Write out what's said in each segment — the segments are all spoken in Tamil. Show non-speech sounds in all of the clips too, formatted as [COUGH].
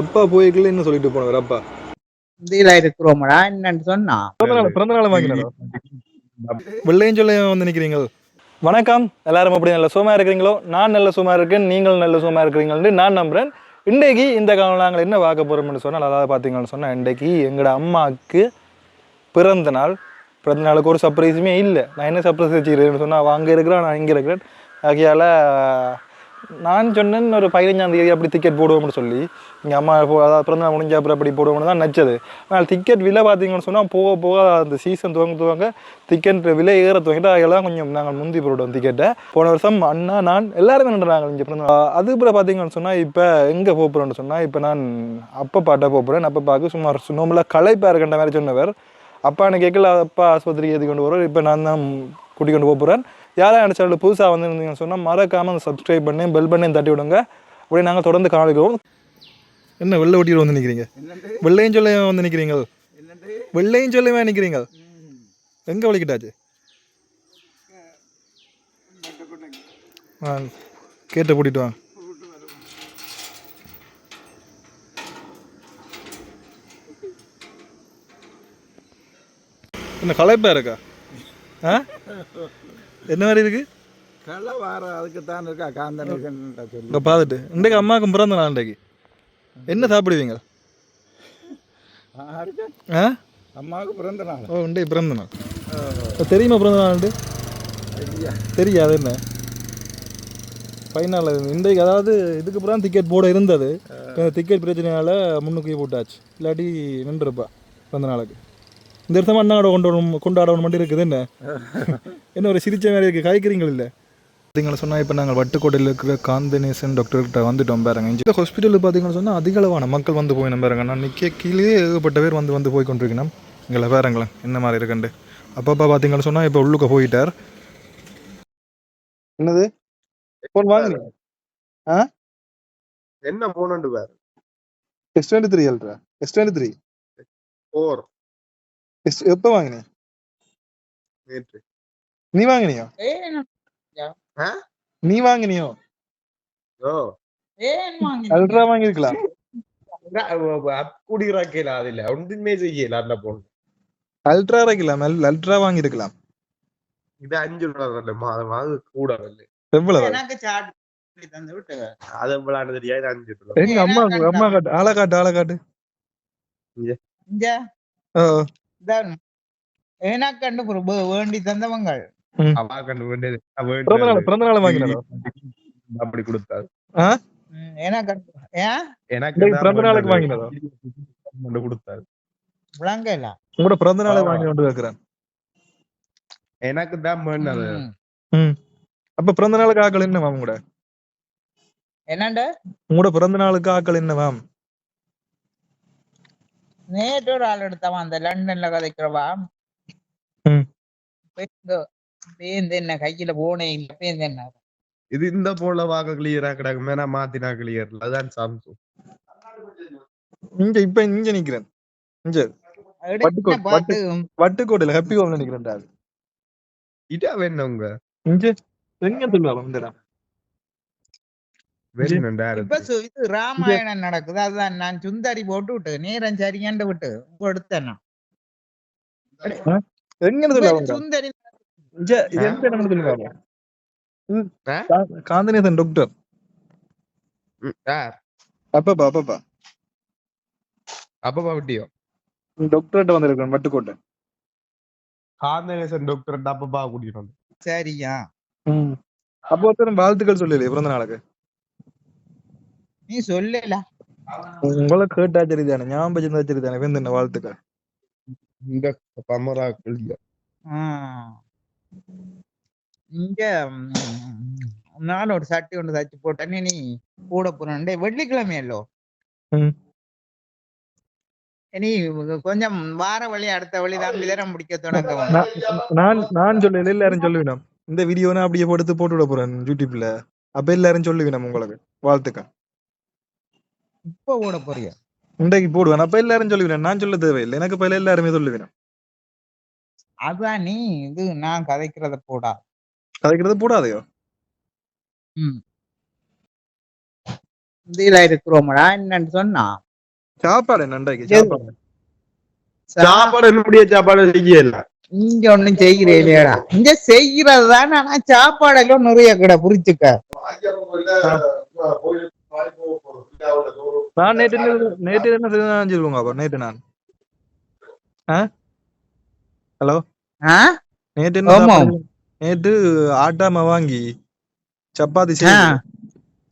அப்பா போய்க்கல என்ன சொல்லிட்டு போனவர் அப்பா. இந்தியில இருக்கிறோமடா என்னன்னு சொன்னா. பிறந்த நாள் வாங்கினாரோ? வெள்ளையும் சொல்ல வந்து நிக்கிறீங்க வணக்கம். எல்லாரும் அப்படி நல்ல சுகமா இருக்கிறீங்களோ? நான் நல்ல சுகமா இருக்கேன் நீங்கள் நல்ல சுகமா இருக்கிறீங்கன்னு நான் நம்புறேன். இன்றைக்கு இந்த காலம் நாங்கள் என்ன பார்க்க போறோம்னு சொன்னால் அதாவது பார்த்தீங்கன்னு சொன்னால் இன்றைக்கு எங்களோட அம்மாவுக்கு பிறந்த நாள். பிறந்த நாளுக்கு ஒரு சர்ப்ரைஸுமே இல்லை. நான் என்ன சர்ப்ரைஸ் வச்சுக்கிறேன்னு சொன்னால் அவள் அங்கே இருக்கிறேன் நான் இங்கே இருக்கிறேன். ஆகையால் நான் சொன்னேன் ஒரு பதினஞ்சாம் தேதி அப்படி டிக்கெட் போடுவோம்னு சொல்லி. எங்கள் அம்மா அதாவது பிறந்த நாள் முடிஞ்ச அப்புறம் அப்படி போடுவோம்னு தான் நச்சது ஆனால் டிக்கெட் விலை பார்த்தீங்கன்னு சொன்னால் போக போக அந்த சீசன் துவங்க துவங்க டிக்கெட் விலை ஏற துவங்கிட்டு அதெல்லாம் கொஞ்சம் நாங்கள் முந்தி போடுவோம் டிக்கெட்டை போன வருஷம் அண்ணா நான் எல்லாருமே நின்றுறாங்க இங்கே பிறந்த நாள். அப்புறம் பார்த்தீங்கன்னு சொன்னால் இப்போ எங்கே போகிறோன்னு சொன்னால் இப்போ நான் அப்பா பாட்டை போகிறேன் அப்பா பார்க்க சுமார் சும்மா களைப்பாக இருக்கின்ற மாதிரி சொன்னவர். அப்பா எனக்கு கேட்கல அப்பா ஆஸ்பத்திரிக்கு ஏற்றி கொண்டு போகிறோம் இப்போ நான் தான் கூட்டிக் கொண்டு போகிறேன் யாராவது எனக்கு சேனல் புதுசாக வந்திருந்தீங்கன்னு சொன்னால் மறக்காமல் சப்ஸ்கிரைப் பண்ணி பெல் பண்ணி தட்டி விடுங்க. அப்படியே நாங்கள் தொடர்ந்து காணிக்கிறோம் என்ன வெள்ளை ஒட்டியில் வந்து நிற்கிறீங்க வெள்ளையும் சொல்ல வந்து நிற்கிறீங்க வெள்ளையும் சொல்லவே நிற்கிறீங்க எங்கே வலிக்கிட்டாச்சு? ஆ கேட்ட கூட்டிட்டு வாங்க. என்ன களைப்பா இருக்கா? ஆ? என்ன மாதிரி இருக்கு? களை வார அதுக்கு தான் இருக்கா காந்தன் இங்கே பார்த்துட்டு இன்றைக்கு அம்மாவுக்கு பிறந்த நாள் இன்றைக்கு. என்ன சாப்பிடுவீங்க? ஆ? அம்மாவுக்கு பிறந்த நாள். ஓ இன்றைக்கு பிறந்த நாள். தெரியுமா பிறந்த நாள் தெரியாது என்ன? ஃபைனல் இன்றைக்கு அதாவது இதுக்கு அப்புறம் டிக்கெட் போட இருந்தது. டிக்கெட் பிரச்சனையால் முன்னுக்கு போட்டாச்சு. இல்லாட்டி நின்றுருப்பா பிறந்த நாளுக்கு. இந்த வருஷம் அண்ணாவோட கொண்டாடணும் கொண்டாடணும் மட்டும் இருக்குது என்ன? என்ன ஒரு சிரிச்ச மாதிரி இருக்குது காய்கறிகள் இல்லை? பார்த்தீங்களா சொன்னால் இப்போ நாங்கள் வட்டுக்கோட்டையில் இருக்கிற காந்தனேசன் டாக்டர்கிட்ட வந்துட்டோம் பாருங்க. இந்த ஹாஸ்பிட்டலில் பார்த்தீங்கன்னு சொன்னால் அதிக அளவான மக்கள் வந்து போயிடும் பாருங்க. நான் நிற்க கீழே ஏகப்பட்ட பேர் வந்து வந்து போய் கொண்டிருக்கணும் எங்களை பாருங்களேன் என்ன மாதிரி இருக்குண்டு அப்பப்பா பார்த்தீங்கன்னு சொன்னால் இப்போ உள்ளுக்க போயிட்டார். என்னது? ஃபோன் வாங்குனீங்க? என்ன போனண்டு பாரு. S twenty three ultra S twenty three four S எப்போ வாங்கினீ நேற்று நீ வாங்கினியோ நீ வாங்கினியோ ஓ அல்ட்ரா வாங்கியிருக்கலாம் குடிக்கிறாக்கல அதில்ல ஒன்றுமே செய்யல அந்த பொண்ணு அல்ட்ரா இருக்கலாம் அல்ட்ரா வாங்கியிருக்கலாம் இது அஞ்சு ரூபா வரல மாதம் அது கூட எவ்வளவு எனக்கு சாட் தந்து விட்டு அது எவ்வளவு தெரியாது இது அஞ்சு ரூபா எங்க அம்மா அம்மா காட்டு ஆளை காட்டு ஆளை காட்டு இங்க ஓ, இதான் எனக்கு கண்டு ஒரு வே- வேண்டி தந்தவங்க அவா கண்டு வேண்டியது அவ பிறந்த நாள் வேண்டியது. பிறந்த நாள் வாங்கினதோ அப்படி கொடுத்தாரு பிறந்த நாளுக்கு உங்களோட பிறந்த நாளை வாங்கி கொண்டு வைக்கிறேன் எனக்கு தான். அப்ப பிறந்த நாளுக்கு ஆக்கள் என்ன மேம் உங்களோட என்னண்ட உங்களோட பிறந்த நாளுக்கு ஆக்கள் என்ன மேம் நேற்று ஒரு ஆள் எடுத்தவன் அந்த லண்டன்ல கதைக்கிறவா. பேந்து பேந்து என்ன கையில போனே இல்ல பேந்து என்ன? இது இந்த போல வாக்க கிளியரா கிடக்கு மேனா மாத்தினா கிளியர் அதான் சாம்சங் இங்க இப்ப இங்க நிக்கிறேன். இங்க. வட்டுக்கோட்டையில ஹாப்பி ஹோம்ல நிக்கிறேன் இதா வேணுங்க இங்க. எங்க சொல்லுவாங்க இந்த வேணுண்டா இப்ப இது ராமாயணம் நடக்குது. அதுதான் நான் சுந்தரி போட்டு விட்டு நேரம் சரியாண்டு விட்டு சொல்லுவாங்க? சுந்தரி இங்க இது எந்த இடம்னு சொல்லுவாங்க? ம், ஆ? கா- காந்திநேசன் டாக்டர் அப்பப்பா அப்பப்பா. அப்ப பாவட்டியோ டாக்டர்கிட்ட வந்திருக்கேன் வட்டுக்கோட்டை காந்தநேசன் டாக்டர் அப்ப பா கூட்டிட்டு வந்து. சரியா. அப்போ ஒருத்தர் வாழ்த்துக்கள் சொல்லலையே பிறந்த நாளுக்கு? நீ சொல்லல. உங்களை கேட்டா சரிதானே ஞாபகம் வச்சிருந்தா சரிதானே வேந்து என்ன வாழ்த்துக்கள் இந்த பமரா கிளியா. இங்க நான் ஒரு சட்டை ஒன்று தச்சு போட்டேனே. நீ கூட போறே வெள்ளிக்கிழமையல்லோ? ம். நீ கொஞ்சம் வார வழி அடுத்த வழி தான். விதரம் முடிக்க தொடங்க நான் நான் நான் சொல்லல எல்லாரும் சொல்லுவேன் இந்த வீடியோ நான் அப்படியே போட்டு போட்டு விட போறேன் யூடியூப்ல அப்ப எல்லாரும் சொல்லுவேன் உங்களுக்கு. வாழ்த்துக்கள். இப்ப ஓட போறியா? இன்றைக்கு போடுவேன். அப்ப எல்லாரும் சொல்லுவேன் நான் சொல்ல தேவையில்லை. எனக்கு பயில எல்லாருமே சொல்லுவேன் அதான் நீ இது நான் கதைக்கிறத போடா. கதைக்கிறது போடாதையோ? இதுல இருக்கிறோமடா. என்னன்னு சொன்னா? சாப்பாடு எது? சாப்பாடு. சாப்பாடு என்னுடைய சாப்பாடு செய்யல. இங்க ஒண்ணும் செய்கிறே இல்லையாடா. இங்க செய்கிறது தான் ஆனா சாப்பாடெல்லாம் நிறைய கடை. புரிச்சுக்க நான் நேற்று நேற்று என்ன சொல்லுங்க அப்ப நேற்று நான். ஹலோ? நேற்று? நேற்று ஆட்டாம வாங்கி சப்பாத்தி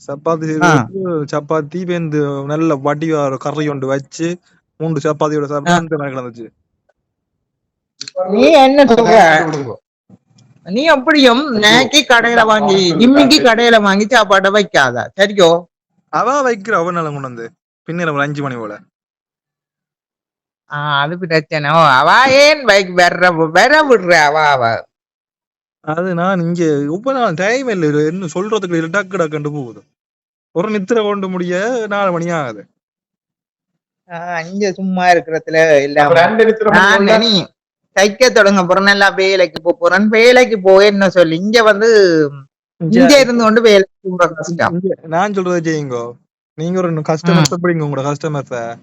சப்பாத்தி சப்பாத்தி பேந்து நல்ல வடி கறி கொண்டு வச்சு மூன்று சப்பாத்தியோட சாப்பிட்டு கிடந்துச்சு நீ என்ன சொல்ற? நீ அப்படியும் நேக்கி கடையில வாங்கி இன்னைக்கு கடையில வாங்கி சாப்பாட்டை வைக்காத. சரியோ அவ வைக்கிற அவ நல்ல கொண்டு வந்து பின்னர் ஒரு அஞ்சு மணி போல. ஆ, அது பிரச்சனை. ஓ, அவ ஏன் பைக் வர்ற வர விடுற? அவ அவ. அது நான் இங்க இப்ப நான் டைம் இல்லை. இது என்ன சொல்றதுக்கு இல்லை. டக்கு டக்குண்டு போகுது. ஒரு நித்திர கொண்டு முடிய நாலு மணி ஆகுது. ஆ, இங்க சும்மா இருக்கிறதுல இல்லாம நான் நீ தைக்க தொடங்க போறேன். நல்லா வேலைக்கு போப் போறேன். வேலைக்கு போய் என்ன சொல்லி இங்க வந்து இங்க இருந்து கொண்டு வேலைக்கு போற கஷ்டம். இங்க நான் சொல்றதை செய்யுங்கோ நீங்க ஒரு கஸ்டமர்ஸ் பிடிங்க உங்களோட கஸ்டமர்ஸ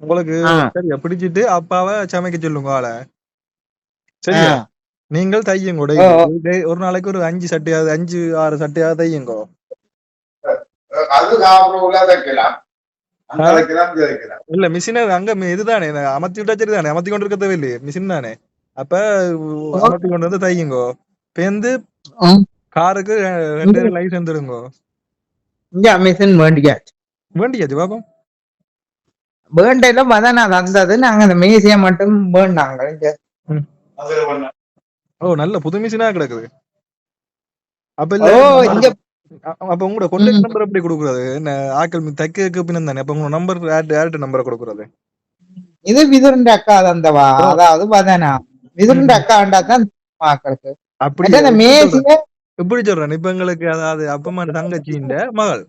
உங்களுக்கு. சரியா பிடிச்சிட்டு அப்பாவை சமைக்க சொல்லுங்க ஆளை. சரியா. நீங்கள் தையுங்க ஒரு நாளைக்கு ஒரு அஞ்சு சட்டையாவது அஞ்சு ஆறு சட்டையாவது தையுங்கோ. இல்ல மிஷின் அங்க மி- இதுதானே நான் அமர்த்தி விட்டா சரிதானே அமர்த்தி கொண்டு இருக்க தேவையில்லையே மிஷின் தானே. அப்ப அமர்த்தி கொண்டு வந்து தையுங்கோ. பேந்து. காருக்கு ரெண்டு லைசன்ஸ் எடுங்கோ இங்க மிஷின் வேண்டிய வேண்டியாச்சு பாப்போம் வேண்டையில மதன் வந்தது. நாங்க அந்த மேசிய மட்டும் வேண்டாங்க இங்க. ஓ நல்ல புது மிஷினா கிடக்குது. அப்ப இல்ல இங்க அப்ப உங்களோட கான்டாக்ட் நம்பர் எப்படி கொடுக்குறது? ஆக்கள் தைக்க பின்ன தானே? அப்ப உங்க நம்பர் யார்கிட்ட நம்பரை கொடுக்குறது. இது விதுரண்ட அக்கா தந்தவா? அதாவது மதனா விதுரண்ட அக்காண்டா தான் பாக்குறது அப்படி அந்த மேசிய எப்படி சொல்றேன்? இப்ப எங்களுக்கு அதாவது அப்பமா தங்கச்சின்ற மகள்.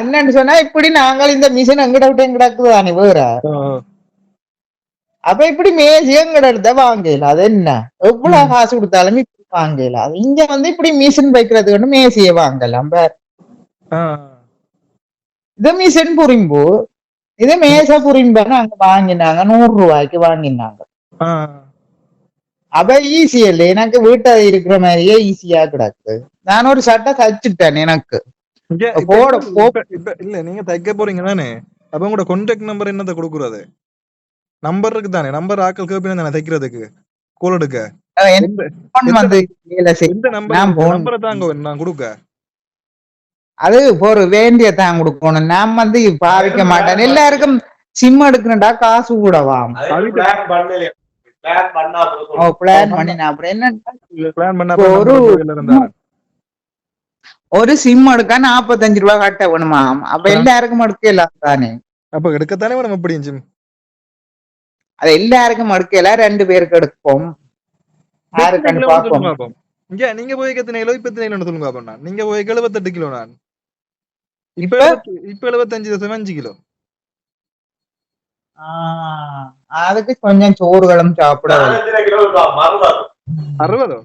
என்னன்னு சொன்னா இப்படி நாங்கள் இந்த மிஷின் எங்கிட்ட விட்டு எங்கிடக்குது தானே வேற? அப்ப இப்படி மேசி எங்கிட்ட எடுத்த வாங்கல? அது என்ன? எவ்வளவு காசு கொடுத்தாலும் இப்படி வாங்கல. அது இங்க வந்து இப்படி மிஷின் வைக்கிறதுக்கு வந்து மேசிய வாங்கலாம். இது மிஷின் புரிம்பு. இது மேச புரிம்பு. அங்க வாங்கினாங்க நூறு ரூபாய்க்கு வாங்கினாங்க. அப்ப ஈஸி இல்ல எனக்கு வீட்டை இருக்கிற மாதிரியே ஈஸியா கிடக்கு நான் ஒரு சட்டை தச்சுட்டேன் எனக்கு போட, இல்ல நீங்க தைக்க போறீங்க தானே அப்ப உங்களோட கான்டாக்ட் நம்பர் என்னத்த கொடுக்குறது நம்பர் இருக்கு தானே நம்பர் ஆக்கள் கேப்பினா தானே தைக்கிறதுக்கு கோல் எடுக்க நம்பர் தாங்க நான் கொடுக்க அது ஒரு வேண்டிய தான் கொடுக்கணும் நான் வந்து பாவிக்க மாட்டேன் எல்லாருக்கும் சிம் எடுக்கணும்டா காசு கூடவாம் அது பிளான் பண்ணல பிளான் பண்ணா. அப்புறம் என்ன பிளான் பண்ண இப்போ ஒரு- இருந்தா ஒரு சிம் எடுக்க நாற்பத்தஞ்சு ரூபாய் கட்ட வேணுமாம் அப்ப எல்லாருக்கும் எடுக்கலாம் தானே அப்ப எடுக்கத்தானே வேணும் எப்படி இருந்துச்சு அது எல்லாருக்கும் எடுக்கல ரெண்டு பேருக்கு எடுப்போம். யாருக்குன்னு பார்ப்போம். பாப்போம். இங்க நீங்க போய் எத்தனை கிலோ இப்ப எத்தனை கிலோ சொல்லுங்க பாப்போம் நான். நீங்க போய் எழுபத்தெட்டு கிலோ நான். இப்ப இப்ப? எழுபத்தி- இப்ப எழுபத்தஞ்சு தசம் அஞ்சு கிலோ. அதுக்கு கொஞ்சம் சோறுகளும் சாப்பிட வேணும். எத்தனை கிலோ இருக்கும்? மறுபடியும் அறுபதோ?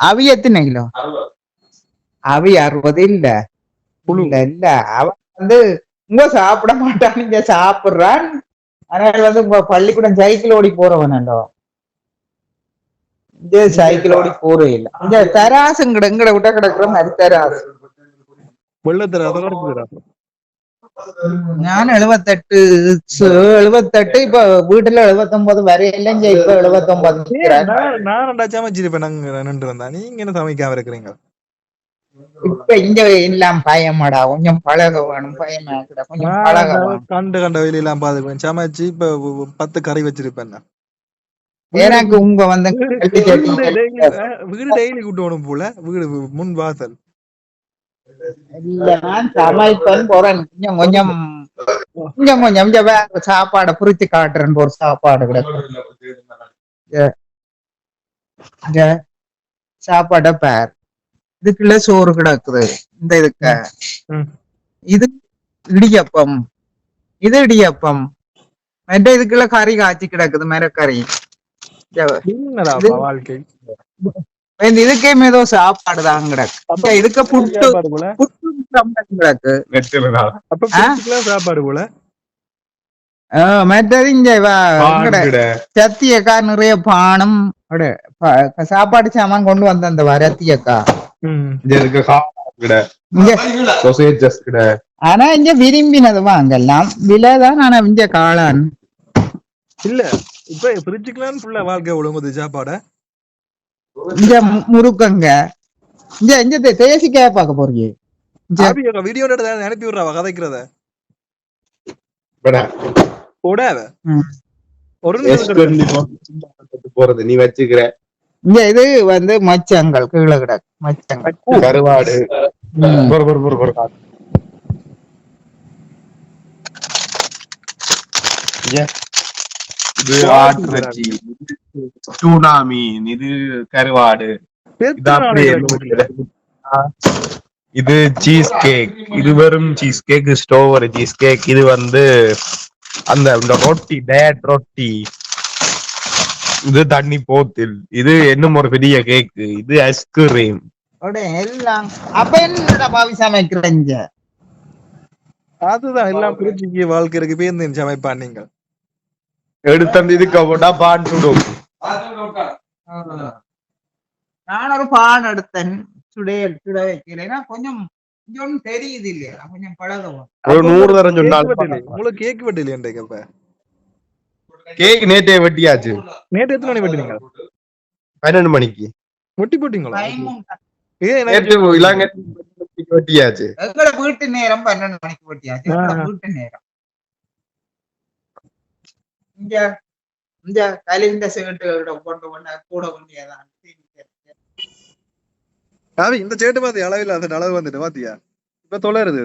அவி எத்தனை கிலோ? அறுபது. அவி அறுபது இல்ல. இல்ல அவன் வந்து உங்க சாப்பிட மாட்டான் இங்க சாப்பிடுறான். ஆனால் வந்து உங்க பள்ளிக்கூடம் சைக்கிள் ஓடி போறவன் அல்லோ இந்த சைக்கிள் ஓடி போறே இல்ல. இந்த தராசுங்கட எங்கட விட்டா கிடக்குற மாதிரி தராசு. வெள்ளத்தர நான் எழுபத்தெட்டு இப்ப வீட்டுல எழுபத்தொன்பது வரையில இங்க இப்ப நிக்கிறேன். நான் நான் ரெண்டா சமைச்சிருப்பேன் நாங்க நின்று இருந்தா நீங்க என்ன சமைக்காம இருக்கிறீங்க இப்ப இங்க எல்லாம் பயமாடா கொஞ்சம் பழக வேணும் பயமாக்குடா கொஞ்சம் பழக கண்டு கண்ட வெளியெல்லாம் பாத்துப்பேன் சமைச்சு இப்ப பத்து கறி வச்சிருப்பேன். எனக்கு உங்க வந்து வீடு டெய்லி கூட்டு போல வீடு முன் வாசல் சமைப்பேன் போறேன் கொஞ்சம் கொஞ்சம் கொஞ்சம் சாப்பாடை புரிச்சு காட்டுறேன் ஒரு சாப்பாடு கிடக்கு சாப்பாடை பேர் இதுக்குள்ள சோறு கிடக்குது இந்த இதுக்கு. இது இடியப்பம் இது இடியப்பம் மற்ற இதுக்குள்ள கறி காய்ச்சி கிடக்குது மரக்கறி வாழ்க்கை இந்த இதுக்கே ஏதோ சாப்பாடு தான் கிடக்கு இதுக்கு புட்டு கிடக்கு. சாப்பாடு போல? ஆ, மற்றது இங்க சத்தியக்கா நிறைய பானம் சாப்பாடு சாமான் கொண்டு வந்த அந்த வரத்தியக்கா ஆனா இங்க விரும்பினது வாங்கலாம். விலைதான் ஆனா இங்க காளான். இல்ல இப்ப பிரிச்சுக்கலாம் ஃபுல்லா வாழ்க்கை ஒழுங்குது சாப்பாட? இங்க மு- முறுக்கங்க இங்க இங்க தே- தேசிக்காய பார்க்க போறீங்க வீடியோ அனுப்பி விடுறா கதைக்கிறத. நிமிஷம் போறது நீ வச்சுக்கிற. இங்க இது வந்து மச்சங்கள் கீழே கிடக்கு மச்சங்கள். கருவாடு. ம். இது ஆட்டிறைச்சி டூனா மீன் இது கருவாடு. இது சீஸ் கேக் இது வெறும் சீஸ் கேக் ஸ்டோவர் சீஸ் கேக் இது வந்து அந்த இந்த ரொட்டி டேட் ரொட்டி. இது தண்ணி போத்தில். இது இன்னும் ஒரு பெரிய கேக் இது ஐஸ்கிரீம் எல்லாம். அப்ப என்னடா பாவி சமைக்கிறீங்க? அதுதான் எல்லாம் பிரிச்சுக்கு வாழ்க்கை இருக்கு. பேருந்து சமைப்பான் நீங்கள் எடுத்து இதுக்கு போட்டா பான் சுடும் நான் ஒரு பான் எடுத்தேன் சுடைய சுட வைக்கிறேன்னா கொஞ்சம் கொஞ்சம் தெரியுது இல்லையா கொஞ்சம் பழகவும் ஒரு நூறு தரம் சொன்னால். உங்களுக்கு கேக் வெட்டலையே இன்றைக்கு அப்ப கேக் நேற்றே வெட்டியாச்சு நேற்று எத்தனை மணி வெட்டினீங்க பன்னெண்டு மணிக்கு வெட்டி போட்டீங்களா நேற்று வெட்டியாச்சு வீட்டு நேரம் மணிக்கு. வீட்டு நேரம் இங்க இந்த கலிந்த சிகட்டுகளோட கொண்டு கொண்டு கூட வேண்டியதான் காவி இந்த சேட்டு பாத்தி அளவில் அந்த அளவு வந்துட்டு பாத்தியா? இப்ப தொலைறது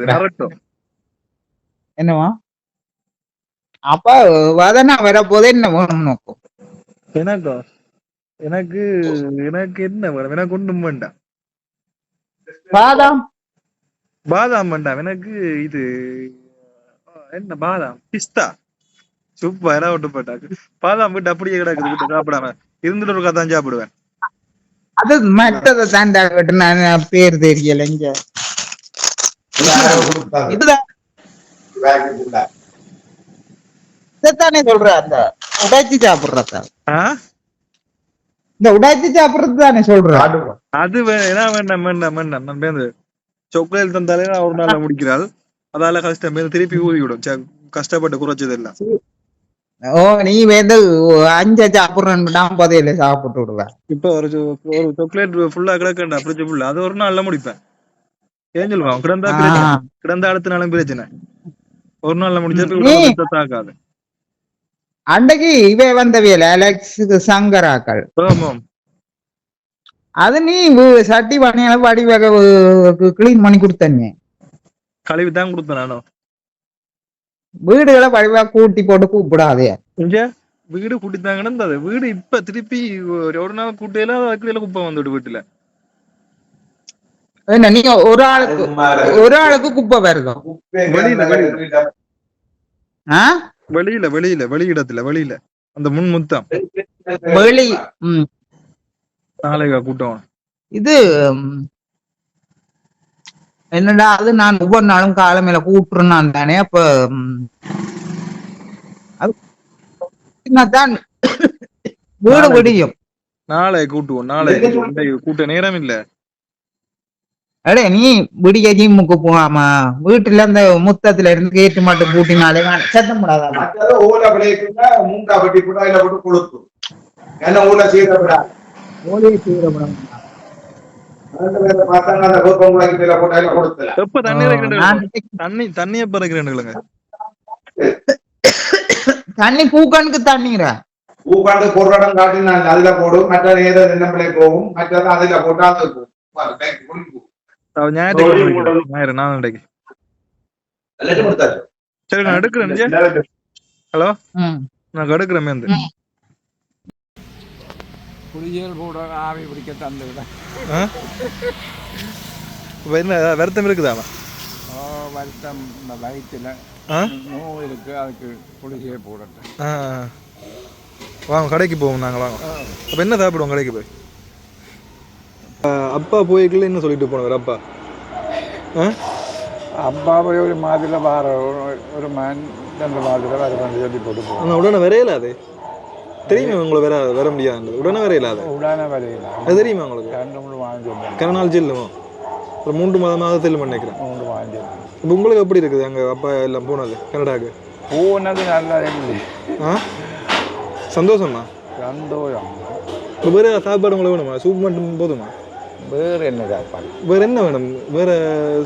என்னவா அப்ப வதனா வரப்போதே என்ன வேணும் நோக்கும் எனக்கா எனக்கு எனக்கு என்ன வேணும்? எனக்கு ஒண்ணும் வேண்டாம். பாதாம்? பாதாம் வேண்டாம். எனக்கு இது என்ன பாதாம்? பிஸ்தா. சூப்பரா விட்டு போட்டாக்கு பாதாம் விட்டு அப்படியே கிடக்குது விட்டு சாப்பிடாம. இருந்துட்டு ஒரு தான் சாப்பிடுவேன். அது மற்றதை தாண்டா கட்டு நான் பேர் தெரியல இங்க. இதுதான். இதைத்தானே சொல்ற அந்த உடைச்சு சாப்பிடுறத? இந்த உடைச்சு சாப்பிடுறது தானே சொல்ற. அது வே- என்ன வேண்டாம் வேண்டாம் வேண்டாம் நான் பேருந்து சாக்லேட் தந்தாலே நான் ஒரு நாள்ல முடிக்கிறாள் அதால கஷ்டம் திருப்பி ஊதி விடும் கஷ்டப்பட்டு குறைச்சது எல்லாம். ஓ நீ வந்து அஞ்ச சாப்பிடுறேன்னு பதையில சாப்பிட்டு விடுவேன் இப்ப ஒரு ஒரு சாக்லேட் ஃபுல்லா கிடக்கண்டா ஃப்ரிட்ஜ் ஃபுல்லா அது ஒரு நாள்ல முடிப்பேன். ஏன் சொல்லுவான் கிடந்தா கிடந்த அடுத்த நாளும் பிரச்சனை. ஒரு நாள்ல முடிச்சா ஏய். இப்ப தாக்காது அன்றைக்கு இவ வந்தவியல அலெக்ஸ் சங்கராக்கள். அது நீ சட்டி பண்ணியால வடி வகை கிளீன் பண்ணி கொடுத்தனே கழுவி தான் கொடுத்தேன் நானும். வீடுகளை வடிவா கூட்டி போட்டு கூப்பிடாதே. வீடு கூட்டித்தாங்கன்னு வீடு இப்ப திருப்பி ஒரு ஒரு நாள் கூட்டையில அதுக்குள்ள குப்பை வந்துட்டு வீட்டுல. என்ன நீங்க ஒரு ஆளுக்கு ஒரு ஆளுக்கு குப்பை வருதோ? வெளியில வெளியில. வெளியிடத்துல வெளியில. அந்த முன் முத்தம். வெளி ம், நாளைக்கு கூட்டம். இது என்னடா அது? நான் ஒவ்வொரு நாளும் காலமையில கூப்பிட்டுருந்தான் தானே. அப்ப தான் வீடு விடியும். நாளை கூட்டுவோம் நாளை கூட்ட நேரம் இல்ல. அடே நீ விடிய ஜிம்முக்கு போகாம வீட்டுல அந்த முத்தத்துல இருந்து கேட்டு மட்டும் கூட்டினாலே நான் சத்தம் போடாதா மற்றது ஊல விளைவிக்குன்னா மூங்கா வெட்டி கூட அதுல போட்டு கொளுத்தும் என்ன ஊல சீரப்படா ஓலையை தீவிரப்படம் எப்ப தண்ணி தண்ணி தண்ணி எப்ப இறக்கிறேன்னுங்க தண்ணி பூக்கணுக்கு தண்ணிங்கிற. பூக்காண்டு பொருடம் காட்டி நான் அதுல போடும். மற்ற ஏதோ நம்மளே போகும். மற்றது அதுல போட்டு அது. சரி நான் எடுக்கிறேன் ஜி. ஹலோ? நான் எடுக்கிறேன் மேந்து. குளியல் கூட ஆவி பிடிக்க தந்துவிட இப்ப என்ன வருத்தம் இருக்குதாமா ஓ வருத்தம் இந்த வயிற்றுல ஆ? நோய் இருக்கு அதுக்கு குளிகையை ஆ. வாங்க கடைக்கு போவோம் நாங்க வாங்க. அப்ப என்ன சாப்பிடுவோம் கடைக்கு போய்? அப்பா போய்க்குள்ள என்ன சொல்லிட்டு போனவர் அப்பா? ஆ? அப்பாவை ஒரு மாதிரில வார ஒரு- ஒரு மண் ரெண்டு மாதிரில வர சொல்லி போட்டு ஆனால் உடனே வரையல அது? தெரியுமா உங்களை வர வர முடியாது உடனே வரையல அது உடான வரையில அது தெரியுமா உங்களுக்கு? ரெண்டு மூணு வந்தேன். கரநாள் ஜெல்லுமோ ஒரு மூன்று மாத மாதத்தில் நினைக்கிறேன் மூணு வாங்கி இப்போ உங்களுக்கு எப்படி இருக்குது? அங்கே அப்பா எல்லாம் போனது கனடாக்கு போனது நல்லா ஆ? சந்தோஷமா? சந்தோஷம். இப்போ வேறு சாப்பாடு உங்களுக்கு வேணுமா? சூப் மட்டும் போதுமா? வேறு என்ன சாப்பாடு? வேறு என்ன வேணும்? வேறு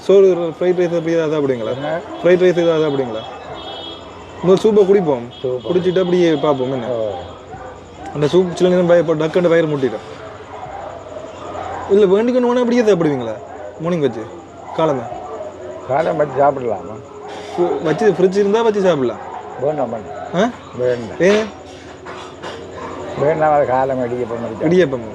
சோறு ஃப்ரைட் ரைஸ் அப்படி ஏதாவது சாப்பிடுங்களா ஃப்ரைட் ரைஸ் ஏதாவது சாப்பிடுங்களா இன்னொரு சூப்பை குடிப்போம். குடிச்சிட்டு அப்படியே பார்ப்போம் என்ன? அந்த சூப் சில நேரம் பய டக்குன்னு வயிறு முட்டிடும். இல்லை வேண்டிக்கணும் உடனே அப்படியே சாப்பிடுவீங்களா? மார்னிங் வச்சு காலமே காலம் வச்சு சாப்பிடலாமா? வச்சு ஃப்ரிட்ஜ் இருந்தால் வச்சு சாப்பிடலாம். வேண்டாம் வேண்டாம். ஆ? வேண்டாம். ஏன்? வேண்டாம் காலம் பண்ணி இடியப்பம்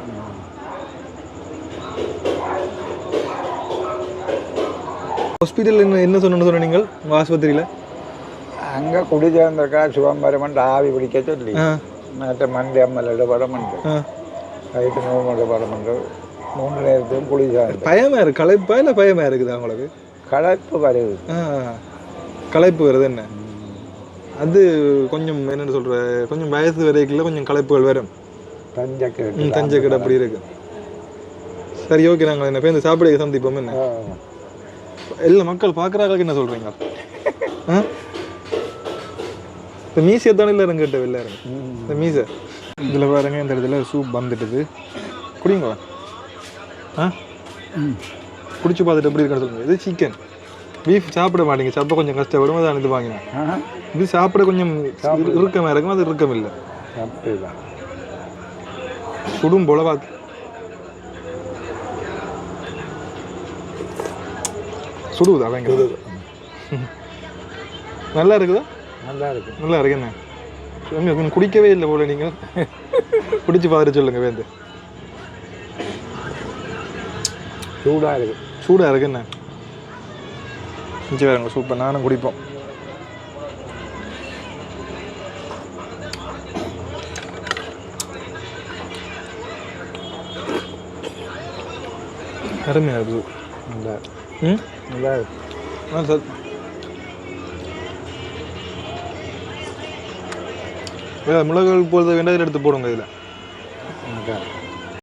ஹாஸ்பிட்டல் என்ன என்ன சொன்னு சொன்ன நீங்கள்? உங்கள் ஆஸ்பத்திரியில்? அங்கே குடி சேர்ந்திருக்கா சிவம்பரமன் ஆவி பிடிக்க சொல்லி. மண்டி அம்மலோட படமண்டு ஆ வயிற்று நோமோட படமண்டு மூணு நேரத்தையும் குடி சேர்ந்து பயமா இருக்கு களைப்பா இல்லை பயமா இருக்குதா உங்களுக்கு களைப்பு வருது ஆ களைப்பு வருது என்ன அது கொஞ்சம் என்னன்னு சொல்ற கொஞ்சம் வயசு வரைக்குள்ள கொஞ்சம் களைப்புகள் வரும் ம், தஞ்சக்கடை அப்படி இருக்கு சரி ஓகே நாங்கள் என்ன பேருந்து சாப்பிட சந்திப்போம் என்ன எல்லா மக்கள் பார்க்குறாங்களுக்கு என்ன சொல்றீங்க? [LAUGHS] ஆ இந்த மீசை தானே இல்லை கேட்ட வெளில இருக்கு இந்த மீசை. இதில் பாருங்க இந்த இடத்துல சூப் வந்துட்டுது குடிங்களா ஆ? குடிச்சு பார்த்துட்டு எப்படி இருக்குன்னு சொல்லுங்க. இது சிக்கன் பீஃப் சாப்பிட மாட்டீங்க. சாப்பிட கொஞ்சம் கஷ்டப்படும். அதை அனுப்பி வாங்கினேன். இது சாப்பிட கொஞ்சம் இறுக்கமாக இருக்கும் அது இறுக்கம் இல்லை. அப்படிதான் சுடும் போல பார்த்து. சுடுவதா பயங்கர நல்லா இருக்குதா? நல்லா இருக்கு நல்லா இருக்குண்ணே கொஞ்சம் குடிக்கவே இல்லை போல நீங்கள். குடிச்சு பார்த்துட்டு சொல்லுங்க வேந்து. சூடாக இருக்கு சூடாக இருக்குண்ணே மிச்சம் வேறுங்க சூப்பர் நானும் குடிப்போம். அருமையாக இருக்குது நல்லா ம்? நல்லா இருக்கு. ஆ சார். மிளகுகள் போடுறது வேண்டாம் எடுத்து போடுங்க இதில்.